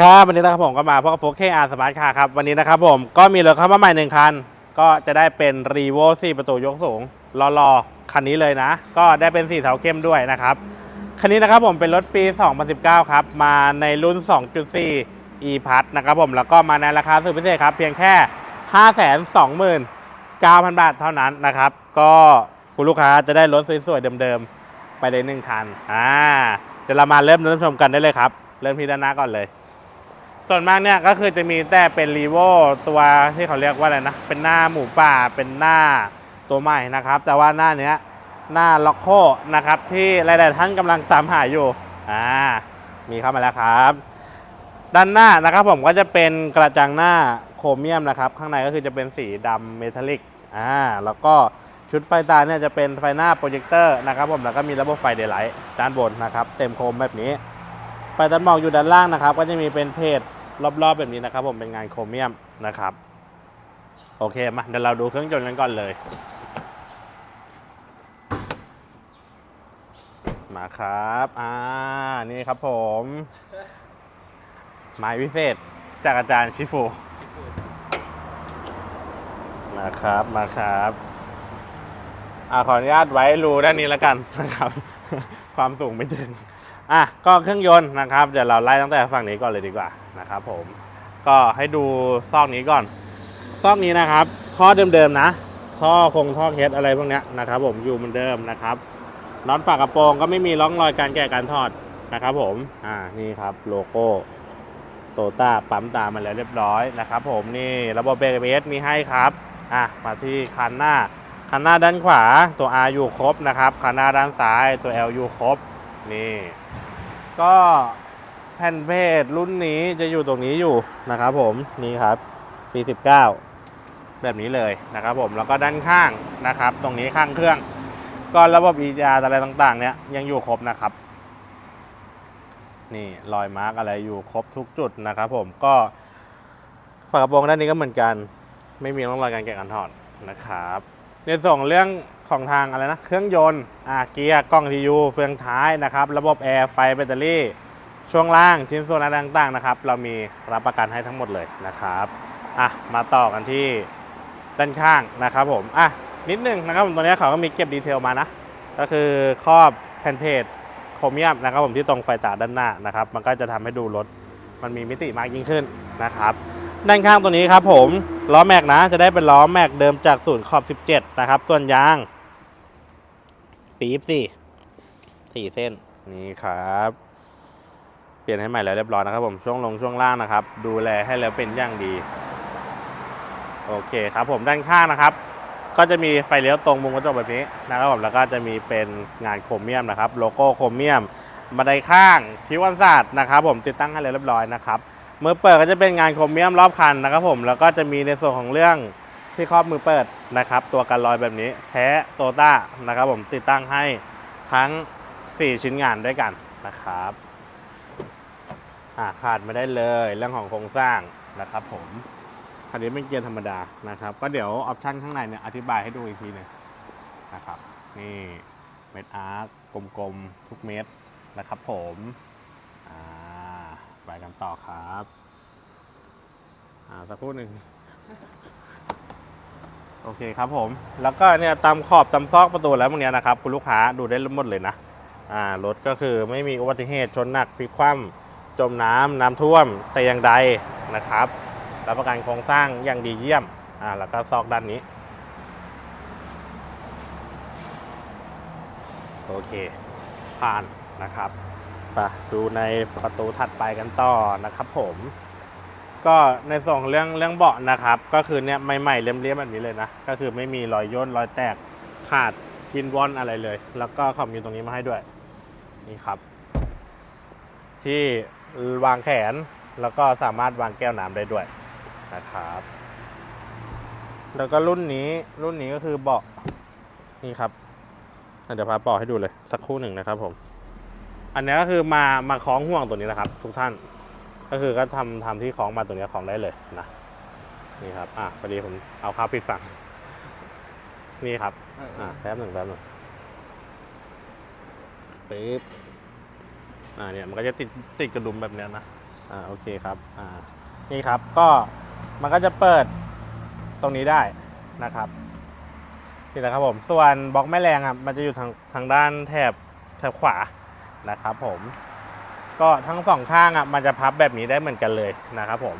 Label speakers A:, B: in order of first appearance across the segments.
A: ครับวันนี้นะครับผมก็มาพบกับโฟกเคอาร์สมาร์ทคาร์ครับ วันนี้นะครับผมก็มีรถเข้ามาใหม่หนึ่งคัน ก็จะได้เป็น r e v o 4ประตูยกสูงรอๆคันนี้เลยนะ ก็ได้เป็นสีเทาเข้มด้วยนะครับ คันนี้นะครับผมเป็นรถปี 2019 ครับ มาในรุ่น 2.4 e p a s นะครับผมแล้วก็มาในราคาสุดพิเศษครับ เพียงแค่ 529,000 บาทเท่านั้นนะครับ ก็คุณลูกค้าจะได้รถสวยๆเดิมๆไปเลยหนึ่งคันอ่าเดี๋ยวเรามาเริ่มเริ่มชมกันได้เลยครับ เริ่มที่ด้านหน้าก่อนเลย ส่วนมากเนี่ยก็คือจะมีแต่เป็นรีโวตัวที่เขาเรียกว่าอะไรนะ เป็นหน้าหมูป่า เป็นหน้าตัวใหม่นะครับ แต่ว่าหน้าเนี้ยหน้าล็อกโคนะครับ ที่หลายๆท่านกำลังตามหาอยู่ อ่า มีเข้ามาแล้วครับ ด้านหน้านะครับผมก็จะเป็นกระจังหน้าโครเมียมนะครับ ข้างในก็คือจะเป็นสีดำเมทัลลิก อ่า แล้วก็ชุดไฟตาเนี่ยจะเป็นไฟหน้าโปรเจคเตอร์นะครับผม แล้วก็มีระบบไฟเดย์ไลท์ด้านบนนะครับ เต็มโคมแบบนี้ ไฟตัดหมอกอยู่ด้านล่างนะครับ ก็จะมีเป็นเพจ รอบๆแบบนี้นะครับผมเป็นงานโครเมียมนะครับโอเคมาเดี๋ยวเราดูเครื่องยนต์กันก่อนเลย มาครับอ่านี่ครับผมหมายวิเศษจากอาจารย์ชิฟูมาครับมาครับอ่าขออนุญาตไว้รูด้านนี้แล้วกันนะครับ ความสูงไม่ถึง อะก็เครื่องยนต์นะครับ เดี๋ยวเราไล่ตั้งแต่ฝั่งนี้ก่อนเลยดีกว่านะครับผมก็ให้ดูซอกนี้ก่อน ซอกนี้นะครับ ท่อเดิมๆนะ ท่อคงท่อเคสอะไรพวกนี้นะครับ ผมอยู่เหมือนเดิมนะครับน็อตฝากระโปรงก็ไม่มีร่องรอยการแกะการถอดนะครับ ผมอ่านี่ครับโลโก้โตต้าปั๊มตามมาแล้วเรียบร้อยนะครับ ผมนี่ระบบเบรกเบสมีให้ครับอะมาที่คันหน้าคันหน้าด้านขวาตัว R อยู่ครบนะครับคันหน้าด้านซ้ายตัว L อยู่ครบ นี่ก็แผ่นเพจรุ่นนี้จะอยู่ตรงนี้อยู่นะครับผมนี่ครับปี19 แบบนี้เลยนะครับผมแล้วก็ด้านข้างนะครับ ตรงนี้ข้างเครื่อง ก็ระบบ EGR อะไรต่างๆ เนี่ยยังอยู่ครบนะครับนี่รอยมาร์กอะไรอยู่ครบทุกจุดนะครับผมก็ฝากระโปรงด้านนี้ก็เหมือนกัน ไม่มีร่องรอยการแกะกันถอดนะครับ ในส่วนของเรื่องของทางอะไรนะ เครื่องยนต์อ่าเกียร์กล้องทียูเฟืองท้ายนะครับ ระบบแอร์ไฟแบตเตอรี่ช่วงล่างชิ้นส่วนอะไรต่างๆนะครับ เรามีรับประกันให้ทั้งหมดเลยนะครับอะมาต่อกันที่ด้านข้างนะครับผมอะนิดนึงนะครับผมตัวนี้เขาก็มีเก็บดีเทลมานะ ก็คือครอบแผ่นเพจโครเมียมนะครับผมที่ตรงไฟตาด้านหน้านะครับ มันก็จะทำให้ดูรถมันมีมิติมากยิ่งขึ้นนะครับ ด้านข้างตัวนี้ครับผม ล้อแม็กนะ จะได้เป็นล้อแม็กเดิมจากศูนย์ขอบ 17 นะครับ ส่วนยาง ปีบสี่สี่เส้น นี่ครับ เปลี่ยนให้ใหม่แล้วเรียบร้อยนะครับผมช่วงลงช่วงล่างนะครับ ดูแลให้แล้วเป็นอย่างดี โอเคครับผมด้านข้างนะครับ ก็จะมีไฟเลี้ยวตรงมุมกระจกแบบนี้นะครับผมแล้วก็จะมีเป็นงานโครเมียมนะครับ โลโก้โครเมียมบันไดข้างคิวอันศาสตร์นะครับ ผมติดตั้งให้แล้วเรียบร้อยนะครับ มือเปิดก็จะเป็นงานโครเมียมรอบคันนะครับผมแล้วก็จะมีในส่วนของเรื่องที่ครอบมือเปิดนะครับ ตัวกันรอยแบบนี้แท้โตต้านะครับผมติดตั้งให้ทั้ง 4 ชิ้นงานด้วยกันนะครับาขาดไม่ได้เลยเรื่องของโครงสร้างนะครับผมคันนี้เป็นเกียร์ธรรมดานะครับ ก็เดี๋ยวออปชันข้างในเนี่ยอธิบายให้ดูอีกทีหนึงนะครับ นี่เม็ดอาร์กกลมๆ ทุกเม็ดนะครับผม ไปกันต่อครับ อ่าสักครู่หนึ่ง โอเคครับผม แล้วก็เนี่ยตามขอบตามซอกประตูแล้วพวกเนี้ยนะครับ คุณลูกค้าดูได้หมดเลยนะ อ่ารถก็คือไม่มีอุบัติเหตุชนหนักพลิกคว่ำจมน้ำน้ำท่วมแต่อย่างใดนะครับรับประกันโครงสร้างอย่างดีเยี่ยม อ่า แล้วก็ซอกด้านนี้ โอเค ผ่านนะครับ ไปดูในประตูถัดไปกันต่อนะครับ ผม ก็ในส่วนของเรื่องเรื่องเบาะนะครับ ก็คือเนี่ยใหม่ๆเรียมๆแบบนี้เลยนะ ก็คือไม่มีรอยย่นรอยแตกขาดยินวอนอะไรเลย แล้วก็เขามีตรงนี้มาให้ด้วย นี่ครับ ที่วางแขนแล้วก็สามารถวางแก้วน้ำได้ด้วยนะครับ แล้วก็รุ่นนี้รุ่นนี้ก็คือเบาะนี่ครับเดี๋ยวพาเบาะให้ดูเลยสักครู่หนึ่งนะครับผม อันนี้ก็คือมามาคล้องห่วงตัวนี้นะครับ ทุกท่าน ก็คือก็ทำทำที่คล้องมาตัวนี้คล้องได้เลยนะนี่ครับอะพอดีผมเอาข้าวปิดฝั่งนี่ครับอะแป๊บหนึ่งแป๊บหนึ่งปึ๊บอ่าเนี่ยมันก็จะติดติดกระดุมแบบนี้นะอ่าโอเคครับอ่านี่ครับก็มันก็จะเปิดตรงนี้ได้นะครับนี่แหละครับผมส่วนบล็อกแม่แรงอะมันจะอยู่ทางทางด้านแถบแถบขวา นะครับผมก็ทั้งสองข้างอะมันจะพับแบบนี้ได้เหมือนกันเลยนะครับผม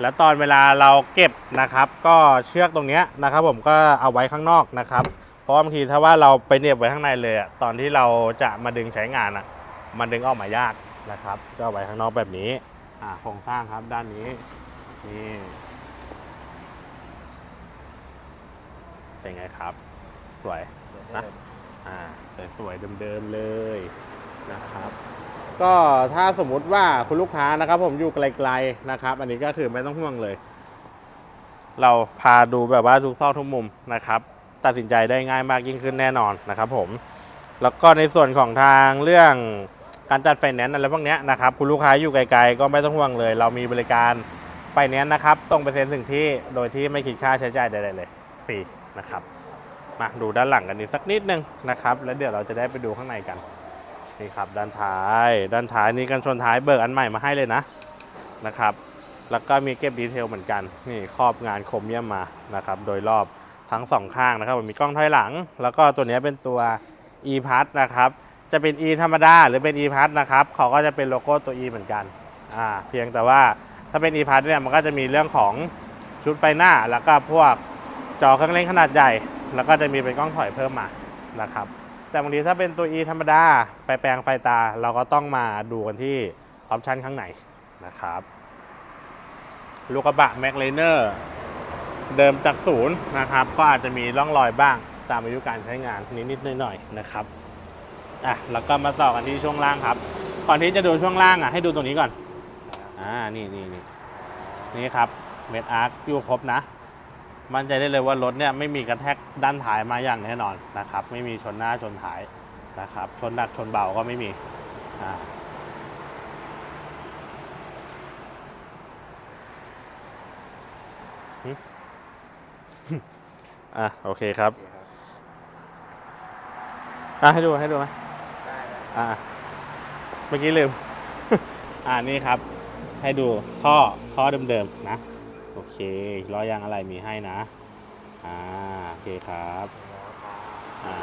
A: แล้วตอนเวลาเราเก็บนะครับ ก็เชือกตรงนี้นะครับ ผมก็เอาไว้ข้างนอกนะครับ เพราะว่าบางทีถ้าว่าเราไปเหน็บไว้ข้างในเลยอะตอนที่เราจะมาดึงใช้งานอะ มันดึงออกมายากนะครับ ก็เอาไว้ข้างนอกแบบนี้อ่าโครงสร้างครับด้านนี้นี่เป็นไงครับ สวยนะอ่าสวยๆเดิมๆเลย นะครับก็ถ้าสมมุติว่าคุณลูกค้านะครับผมอยู่ไกลๆนะครับ อันนี้ก็คือไม่ต้องห่วงเลย เราพาดูแบบว่าทุกซอกทุกมุมนะครับ ตัดสินใจได้ง่ายมากยิ่งขึ้นแน่นอนนะครับผมแล้วก็ในส่วนของทางเรื่องการจัดไฟแนนซ์อะไรพวกนี้นะครับคุณลูกค้าอยู่ไกลๆ ก็ไม่ต้องห่วงเลย เรามีบริการไฟแนนซ์นะครับส่งไปเซ็นถึงที่โดยที่ไม่คิดค่าใช้จ่ายใดๆเลยฟรีนะครับมาดูด้านหลังกันอีกสักนิดนึงนะครับ แล้วเดี๋ยวเราจะได้ไปดูข้างในกัน นี่ครับด้านท้าย ด้านท้ายนี่กันชนท้ายเบิกอันใหม่มาให้เลยนะนะครับ แล้วก็มีเก็บดีเทลเหมือนกันนี่ครอบงานครเมียมมานะครับ โดยรอบทั้งสองข้างนะครับมีกล้องถอยหลัง แล้วก็ตัวนี้เป็นตัว e p a s นะครับจะเป็น e ธรรมดาหรือเป็น e p a s นะครับเขาก็จะเป็นโลโก้ตัว e เหมือนกันอ่าเพียงแต่ว่าถ้าเป็น e p a s เนี่ยมันก็จะมีเรื่องของชุดไฟหน้า แล้วก็พวกจอเครื่องเล่นขนาดใหญ่ แล้วก็จะมีเป็นกล้องถอยเพิ่มมานะครับ แต่บางทีถ้าเป็นตัว e ธรรมดา ไปแปลงไฟตา เราก็ต้องมาดูกันที่ออปชันข้างในนะครับลูกกระบะแม็กเลเนอร์เดิมจากศูนย์นะครับ ก็อาจจะมีร่องรอยบ้างตามอายุการใช้งานนิดๆหน่อยๆนะครับอะแล้วก็มาต่อกันที่ช่วงล่างครับ ก่อนที่จะดูช่วงล่างอะให้ดูตรงนี้ก่อนอ่านี่นี่นี่นี่ครับเม็ดอาร์คอยู่ครบนะ มั่นใจได้เลยว่ารถเนี่ยไม่มีกระแทกด้านท้ายมาอย่างแน่นอนนะครับ ไม่มีชนหน้าชนท้ายนะครับ ชนหนักชนเบาก็ไม่มีอ่าอะโอเคครับ
B: โอเคครับ
A: อะให้ดูให้ดูไหม
B: ได้แล้ว
A: อะเมื่อกี้ลืม อ่านี่ครับ ให้ดูท่อท่อเดิมๆนะ โอเคล้อยางอะไรมีให้นะ อ่า โอเคครับ อ่า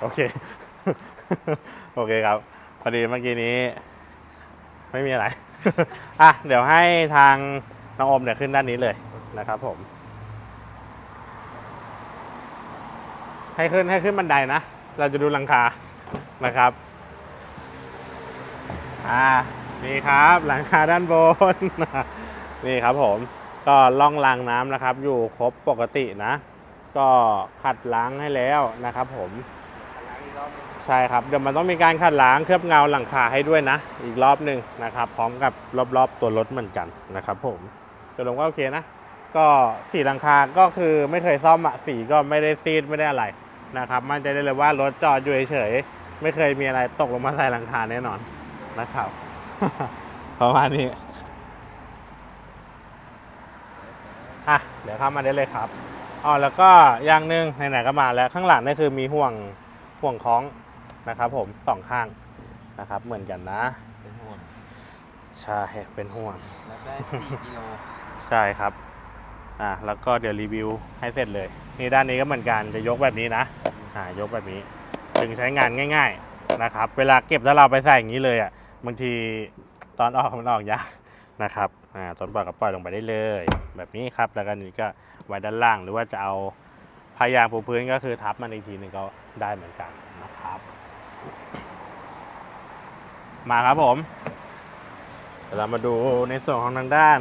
A: โอเค โอเคครับ พอดีเมื่อกี้นี้ ไม่มีอะไร อะ เดี๋ยวให้ทางน้องอมเนี่ยขึ้นด้านนี้เลยนะครับผม ให้ขึ้นให้ขึ้นบันไดนะ เราจะดูหลังคา นะครับ อ่า นี่ครับ หลังคาด้านบน นี่ครับผมก็ล่องรางน้ำนะครับ อยู่ครบปกตินะ ก็ขัดล้างให้แล้วนะครับ ผมใช่ครับเดี๋ยวมันต้องมีการขัดล้างเคลือบเงาหลังคาให้ด้วยนะ อีกรอบหนึ่งนะครับ พร้อมกับรอบๆตัวรถเหมือนกันนะครับ ผมจะลงก็โอเคนะ ก็สีหลังคาก็คือไม่เคยซ่อมอะสีก็ไม่ได้ซีดไม่ได้อะไรนะครับมั่นใจได้เลยว่ารถจอดอยู่เฉยๆไม่เคยมีอะไรตกลงมาใส่หลังคาแน่นอนนะครับประมาณนี้ อะเดี๋ยวเข้ามาได้เลยครับอ๋อแล้วก็อย่างหนึ่งไหนๆก็มาแล้วข้างหลังนี่คือมีห่วงห่วงคล้องนะครับ ผมสองข้างนะครับ เหมือนกันนะ
B: เป็นห่วง
A: ใช่เป็นห่วง
B: รับได้สี่กิโล
A: ใช่ครับอ่าแล้วก็เดี๋ยวรีวิวให้เสร็จเลย นี่ด้านนี้ก็เหมือนกันจะยกแบบนี้นะอ่ายกแบบนี้ถึงใช้งานง่าย ๆนะครับ เวลาเก็บถ้าเราไปใส่อย่างนี้เลยอะบางทีตอนออกมันออกยากนะครับ อ่าตอนปล่อยก็ปล่อยลงไปได้เลย แบบนี้ครับแล้วก็นี่ก็ไว้ด้านล่างหรือว่าจะเอาพายางปูพื้นก็คือทับมันอีกทีหนึงก็ได้เหมือนกันนะครับ มาครับผมเดี๋ยวเรามาดูในส่วนของทางด้าน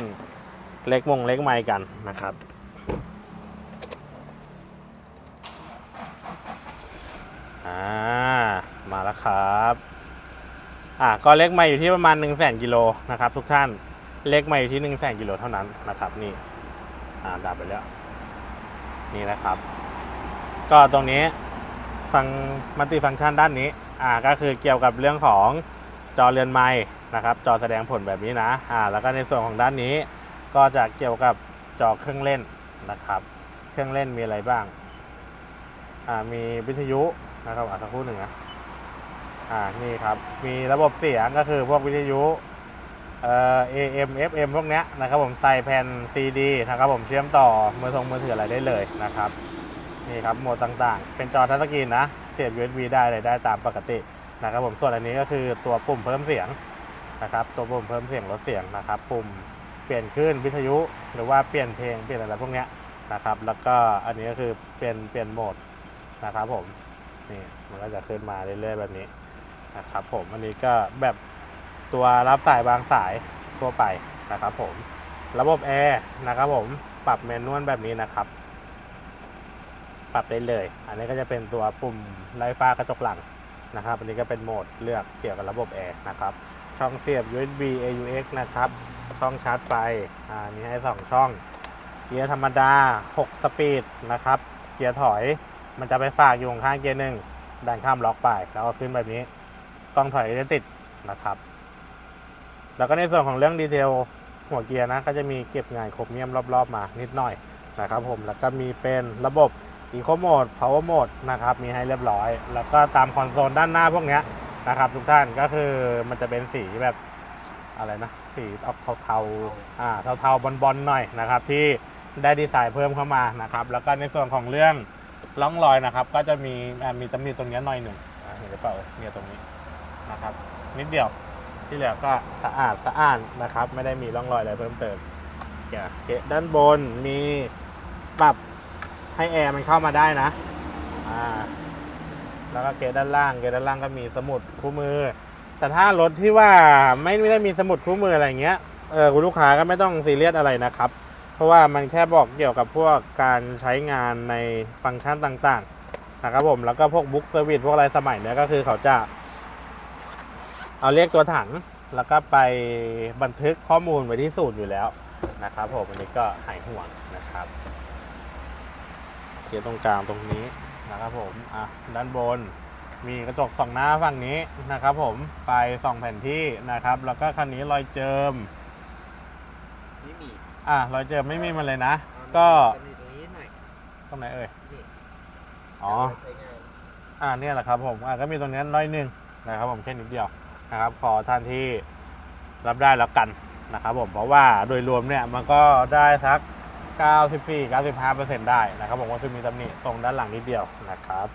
A: เล็กวงเล็กไม้กันนะครับอ่ามาแล้วครับอ่าก็เล็กไม้อยู่ที่ประมาณ1 0 0 0 0แกิโลนะครับทุกท่าน เล็กไม้อยู่ที่1 0 0 0 0กิโลเท่านั้นนะครับนี่อ่าดับไปแล้ว นี่นะครับ ก็ตรงนี้ฟังมัลติฟังก์ชันด้านนี้อ่าก็คือเกี่ยวกับเรื่องของจอเรือนไม้นะครับ จอแสดงผลแบบนี้นะอ่าแล้วก็ในส่วนของด้านนี้ ก็จะเกี่ยวกับจอเครื่องเล่นนะครับ เครื่องเล่นมีอะไรบ้างอ่ามีวิทยุนะครับอ่าสักครู่หนึ่งนะอ่านี่ครับมีระบบเสียงก็คือพวกวิทยุ เอ่อ AM FM พวกเนี้ยนะครับผมใส่แผ่น CD นะครับผมเชื่อมต่อมือทรงมือถืออะไรได้เลยนะครับนี่ครับโหมดต่างๆ เป็นจอทัชสกรีนนะเสียบ USB ได้เลยได้ตามปกตินะครับผมส่วนอันนี้ก็คือตัวปุ่มเพิ่มเสียงนะครับตัวปุ่มเพิ่มเสียงลดเสียงนะครับปุ่มเปลี่ยนคลื่นวิทยุหรือว่าเปลี่ยนเพลงเปลี่ยนอะไรพวกเนี้ยนะครับแล้วก็อันนี้ก็คือเปลี่ยนเปลี่ยนโหมดนะครับผมนี่มันก็จะขึ้นมาเรื่อยๆแบบนี้นะครับผมอันนี้ก็แบบ ตัวรับสายบางสายทั่วไปนะครับผม ระบบแอร์นะครับผมปรับแมนนวลแบบนี้นะครับ ปรับได้เลย อันนี้ก็จะเป็นตัวปุ่มไล่ฟ้ากระจกหลังนะครับ อันนี้ก็เป็นโหมดเลือกเกี่ยวกับระบบแอร์นะครับ ช่องเสียบ USB AUX นะครับ ช่องชาร์จไฟ อ่า มีให้ 2 ช่อง เกียร์ธรรมดา 6 สปีดนะครับ เกียร์ถอยมันจะไปฝากอยู่ข้างเกียร์หนึ่งดันข้ามล็อกไป แล้วก็ขึ้นแบบนี้ กล้องถอยจะติดนะครับ แล้วก็ในส่วนของเรื่องดีเทลหัวเกียร์นะก็จะมีเก็บงานครบเมียมรอบๆมานิดหน่อยนะครับผมแล้วก็มีเป็นระบบ Eco Mode Power Mode นะครับมีให้เรียบร้อย แล้วก็ตามคอนโซลด้านหน้าพวกนี้นะครับทุกท่านก็คือมันจะเป็นสีแบบอะไรนะสีออกเทาๆอ่าเทาๆบอลๆหน่อยนะครับที่ได้ดีไซน์เพิ่มเข้ามานะครับแล้วก็ในส่วนของเรื่องร่องรอยนะครับ ก็จะมีมีตำหนิตรงนี้หน่อยหนึ่งเห็นหรือเปล่าเนี่ยตรงนี้นะครับนิดเดียว ที่เหลือก็สะอาดสะอาดนะครับ ไม่ได้มีร่องรอยอะไรเพิ่มเติมเดี๋ยวเกะด้านบนมีปรับให้แอร์มันเข้ามาได้นะอ่าแล้วก็เกะด้านล่างเกะด้านล่างก็มีสมุดคู่มือ แต่ถ้ารถที่ว่าไม่ไม่ได้มีสมุดคู่มืออะไรเงี้ยเออคุณลูกค้าก็ไม่ต้องซีเรียสอะไรนะครับ เพราะว่ามันแค่บอกเกี่ยวกับพวกการใช้งานในฟังก์ชันต่างๆนะครับผมแล้วก็พวกบุ๊กเซอร์วิสพวกอะไรสมัยเนี้ยก็คือเขาจะ เอาเรียกตัวถังแล้วก็ไปบันทึกข้อมูลไว้ที่ศูนย์อยู่แล้วนะครับผมอันนี้ก็หายห่วงนะครับเกียร์ตรงกลางตรงนี้นะครับผมอะด้านบนมีกระจกส่องหน้าฝั่งนี้นะครับ ผมไปส่องแผนที่นะครับ แล้วก็คันนี้รอยเจิม
B: นี่มี
A: อะรอยเจิมไม่มีมาเลยนะ ก็
B: จะมีตรงนี้หน่อย
A: ตรงไหนเอ่ย
B: นี่
A: อ๋อ
B: ใช้งาน
A: อ่าเนี่ยแหละครับผมอ่าก็มีตรงนี้น้อยหนึ่งนะครับผมแค่นิดเดียว นะครับ ขอท่านที่รับได้แล้วกันนะครับผมเพราะว่าโดยรวมเนี่ยมันก็ได้สัก 94 95ได้นะครับผมก็คือมีตำหนิตรงด้านหลังนิดเดียวนะครับ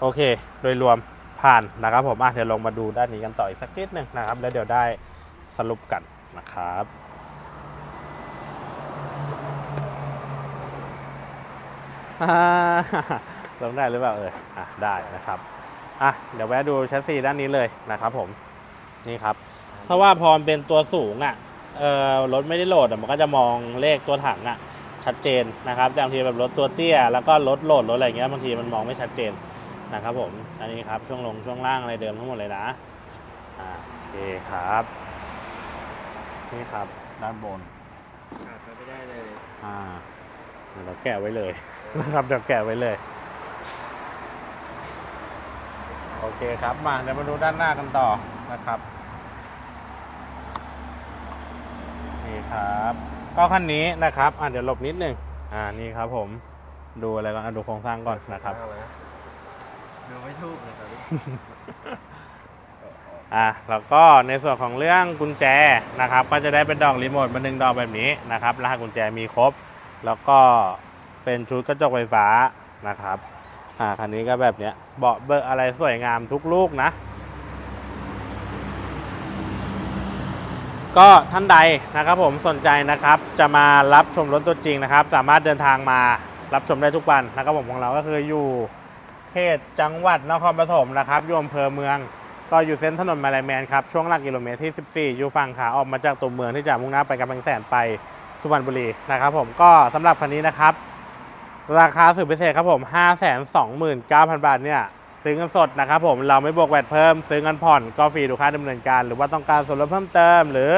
A: โอเค โดยรวมผ่านนะครับผมอะเดี๋ยวลงมาดูด้านนี้กันต่ออีกสักนิดหนึ่งนะครับ แล้วเดี๋ยวได้สรุปกันนะครับอ่าลงได้หรือเปล่าเอออะได้นะครับ อะเดี๋ยวแวะดูแชสซีด้านนี้เลยนะครับผมนี่ครับเพราะว่าพอมันเป็นตัวสูงอะเออรถไม่ได้โหลดอะมันก็จะมองเลขตัวถังอะชัดเจนนะครับแต่บางทีแบบรถตัวเตี้ย แล้วก็รถโหลดรถอะไรเงี้ยบางทีมันมองไม่ชัดเจนนะครับผมอันนี้ครับช่วงลงช่วงล่างอะไรเดิมทั้งหมดเลยนะอ่าโอเคครับนี่ครับด้านบน
B: ขาดไปไม่ได้เลย
A: อ่าเดี๋ยวเราแกะไว้เลยนะครับเดี๋ยวแกะไว้เลย โอเคครับมาเดี๋ยวมาดูด้านหน้ากันต่อนะครับนี่ครับ ก็คันนี้นะครับอะเดี๋ยวหลบนิดหนึ่งอ่านี่ครับผมดูอะไรก่อนอะดูโครงสร้างก่อนนะครับ
B: ดูไม่ถูกนะครับ
A: อะแล้วก็ในส่วนของเรื่องกุญแจนะครับ ก็จะได้เป็นดอกรีโมทมาหนึ่งดอกแบบนี้นะครับรหัสกุญแจมีครบ แล้วก็เป็นชุดกระจกไฟฟ้านะครับอ่าคันนี้ก็แบบเนี้ย เบาะเบอร์อะไรสวยงามทุกลูกนะ ก็ท่านใดนะครับผมสนใจนะครับจะมารับชมรถตัวจริงนะครับ สามารถเดินทางมารับชมได้ทุกวันนะครับผมของเราก็คืออยู่เขตจังหวัดนครปฐมนะครับอยู่อำเภอเมือง ก็อยู่เส้นถนนมาลายแมนครับช่วงหลักกิโลเมตรที่ 14 อยู่ฝั่งขาออกมาจากตัวเมืองที่จะมุ่งหน้าไปกำแพงแสนไปสุพรรณบุรีนะครับผมก็สำหรับคันนี้นะครับ ราคาสุดพิเศษครับผม 529,000 บาทเนี่ย ซื้อเงินสดนะครับผม เราไม่บวกแวดเพิ่ม ซื้อเงินผ่อนก็ฟรีดูค่าดำเนินการ หรือว่าต้องการส่วนลดเพิ่มเติม หรือ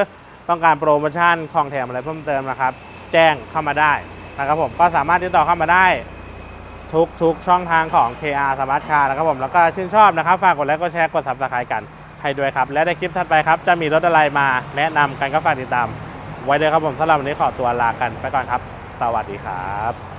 A: ต้องการโปรโมชั่นของแถมอะไรเพิ่มเติมนะครับ แจ้งเข้ามาได้นะครับผม ก็สามารถติดต่อเข้ามาได้ทุกทุกช่องทางของ KR Smart Car นะครับผม แล้วก็ชื่นชอบนะครับ ฝากกดไลค์กดแชร์กด subscribe กันให้ด้วยครับ และในคลิปถัดไปครับ จะมีรถอะไรมาแนะนำกันก็ฝากติดตาม ไว้เลยครับผมสำหรับวันนี้ขอตัวลากันไปก่อนครับ สวัสดีครับ